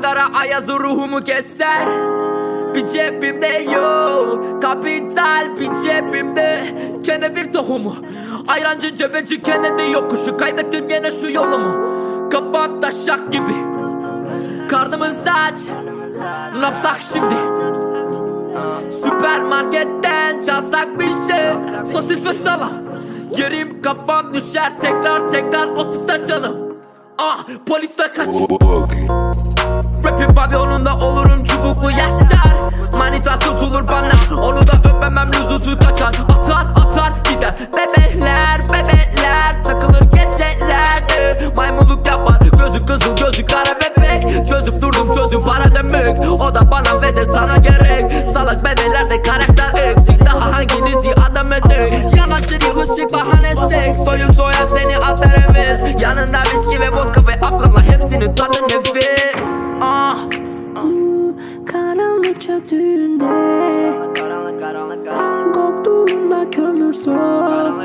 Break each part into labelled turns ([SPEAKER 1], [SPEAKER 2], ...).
[SPEAKER 1] Ankara ayazı ruhumu keser. Bir cebimde yok. Kapital bir cebimde. Kenevir tohumu. Ayrancı cebeci Kennedy yokuşu. Kaybettim yine şu yolumu. Kafam taşak gibi. Karnımın saç Napsak şimdi? Süpermarketten çalsak bir şey. Sosis ve salam. Yerim kafam düşer. Tekrar tekrar otuzda canım. Ah polisten kaç pavyonunda olurum çubuklu yaşar. Manita tutulur bana Onu da öpemem lüzumsuz kaçar. Atar atar gider. Bebeler bebeler Takılır geceler. Maymunluk yapar Gözü kızıl gözü kara bebek. Çözüp durdum çözüm para demek. O da bana ve de sana gerek. Salak bebelerde karakter eksik. Daha hanginizi adam edek? Yanaşır ışık bahanesi Soyum soyar seni atar heves
[SPEAKER 2] Karanlık çöktüğünde Korktuğunda kömür soğuk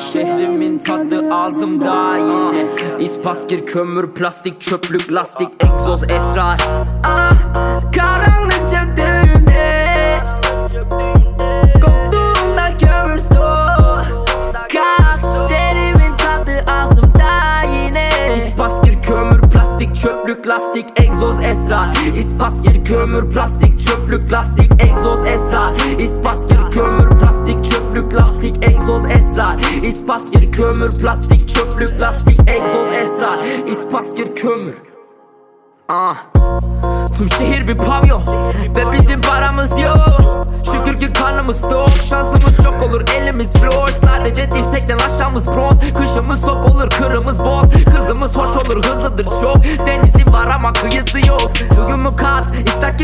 [SPEAKER 1] Şehrimin tadı ağzımda yine. İspaskir kömür plastik çöplük lastik egzoz esrar. Ah karanlık çöktüğünde Koktuğunda kömür soğuk Şehrimin tadı ağzımda yine. İspaskir kömür plastik çöplük lastik egzoz esrar. İspaskir kömür plastik çöplük lastik egzoz esrar. İspaskir kömür plastik çöplük lastik egzoz esrar. İspaskir kömür plastik çöplük lastik egzoz esrar. İspaskir kömür. Ah. Tüm şehir bir pavyon Ve bizim paramız yok. Şükür ki karnımız tok Şansımız olur elimiz flor Sadece dirsekten aşağımız bronz. Kışımız sok olur kırımız boz. Kızımız hoş olur hızlıdır çok. Denizi var ama kıyısı yok. Mü kas ister ki